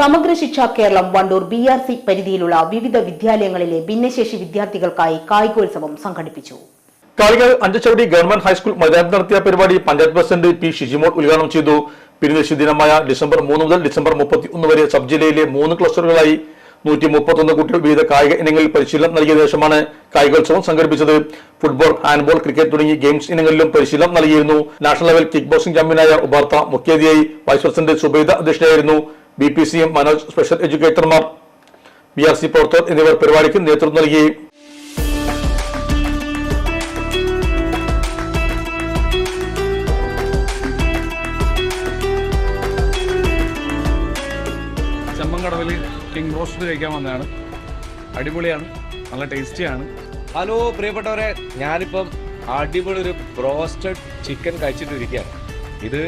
Samagra Shiksha Keralam Wandoor B R C പരിധിയിലുള്ള വിവിധ വിദ്യാലയങ്ങളിലെ ഭിന്നശേഷി വിദ്യാർത്ഥികൾക്കായി കായികോത്സവം സംഘടിപ്പിച്ചു. കാളികാവ് അഞ്ചച്ചവടി ഗവൺമെന്റ് ഹൈസ്കൂൾ മൈതാനത്ത് നടത്തിയ പരിപാടി പഞ്ചായത്ത് പ്രസിഡന്റ് പി ഷിജിമോൾ ഉദ്ഘാടനം ചെയ്തു. ഭിന്നശേഷി ദിനമായ ഡിസംബർ മൂന്ന് മുതൽ ഡിസംബർ മുപ്പത്തി ഒന്ന് വരെ സബ് ജില്ലയിലെ മൂന്ന് ക്ലസ്റ്ററുകളായി നൂറ്റി മുപ്പത്തൊന്ന് കുട്ടികൾ വിവിധ കായിക ഇനങ്ങളിൽ പരിശീലനം നൽകിയ ശേഷമാണ് കായികോത്സവം സംഘടിപ്പിച്ചത്. ഫുട്ബോൾ ഹാൻഡ്ബോൾ ക്രിക്കറ്റ് തുടങ്ങിയ ഗെയിംസ് ഇനങ്ങളിലും പരിശീലനം നൽകിയിരുന്നു. നാഷണൽ ലെവൽ കിക്ക് ബോക്സിംഗ് ചാമ്പ്യനായ ഉബാർത്ത മുഖ്യാതിഥിയായി vice president Zubaida അധ്യക്ഷയായിരുന്നു. B P C M Manoj special എഡ്യൂക്കേറ്റർമാർ. B R C പ്രവർത്തകർ എന്നിവർ പരിപാടിക്ക് നേതൃത്വം നൽകി. ചെമ്മങ്കടവിൽ കിങ് റോസ്റ്റ് കഴിക്കാൻ വന്നതാണ്. അടിപൊളിയാണ് നല്ല ടേസ്റ്റിയാണ്. ഹലോ പ്രിയപ്പെട്ടവരെ ഞാനിപ്പം അടിപൊളി ഒരു ബ്രോസ്റ്റഡ് ചിക്കൻ കഴിച്ചിട്ടിരിക്കുകയാണ്. ഇത്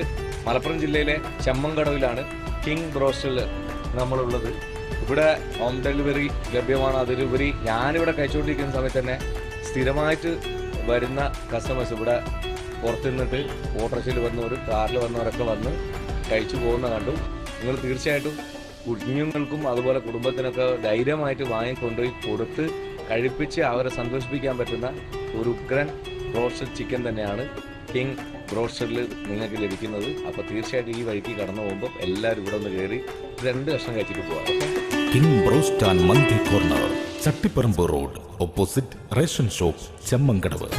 മലപ്പുറം ജില്ലയിലെ ചെമ്മങ്കടവിലാണ്. കിങ് ബ്രോസ്റ്റഡിൽ നമ്മളുള്ളത്. ഇവിടെ ഹോം ഡെലിവറി ലഭ്യമാണ്. അതിലുപരി ഞാനിവിടെ കഴിച്ചുകൊണ്ടിരിക്കുന്ന സമയത്ത് തന്നെ സ്ഥിരമായിട്ട് വരുന്ന കസ്റ്റമേഴ്സ് ഇവിടെ പുറത്തു നിന്നിട്ട് ഓട്ടോറിക്ഷയിൽ വന്നവർ കാറിൽ വന്നവരൊക്കെ വന്ന് കഴിച്ചു പോകുന്ന കണ്ടു. നിങ്ങൾ തീർച്ചയായിട്ടും കുഞ്ഞുങ്ങൾക്കും അതുപോലെ കുടുംബത്തിനൊക്കെ ധൈര്യമായിട്ട് വാങ്ങിക്കൊണ്ടുപോയി കൊടുത്ത് കഴിപ്പിച്ച് അവരെ സന്തോഷിപ്പിക്കാൻ പറ്റുന്ന ഒരു ഉഗ്രൻ റോസ്റ്റഡ് ചിക്കൻ തന്നെയാണ് കിങ് ബ്രോസ്റ്റഡിൽ നിങ്ങൾക്ക് ലഭിക്കുന്നത്. അപ്പോൾ തീർച്ചയായിട്ടും ഈ വഴിക്ക് കടന്നു പോകുമ്പോൾ എല്ലാവരും ഇവിടെ ഒന്ന് കയറി രണ്ട് കഷ്ണം കഴിച്ചിട്ട് പോകാം king broast mandi corner Chattiparamba road opposite ration shop Chemmankadavu.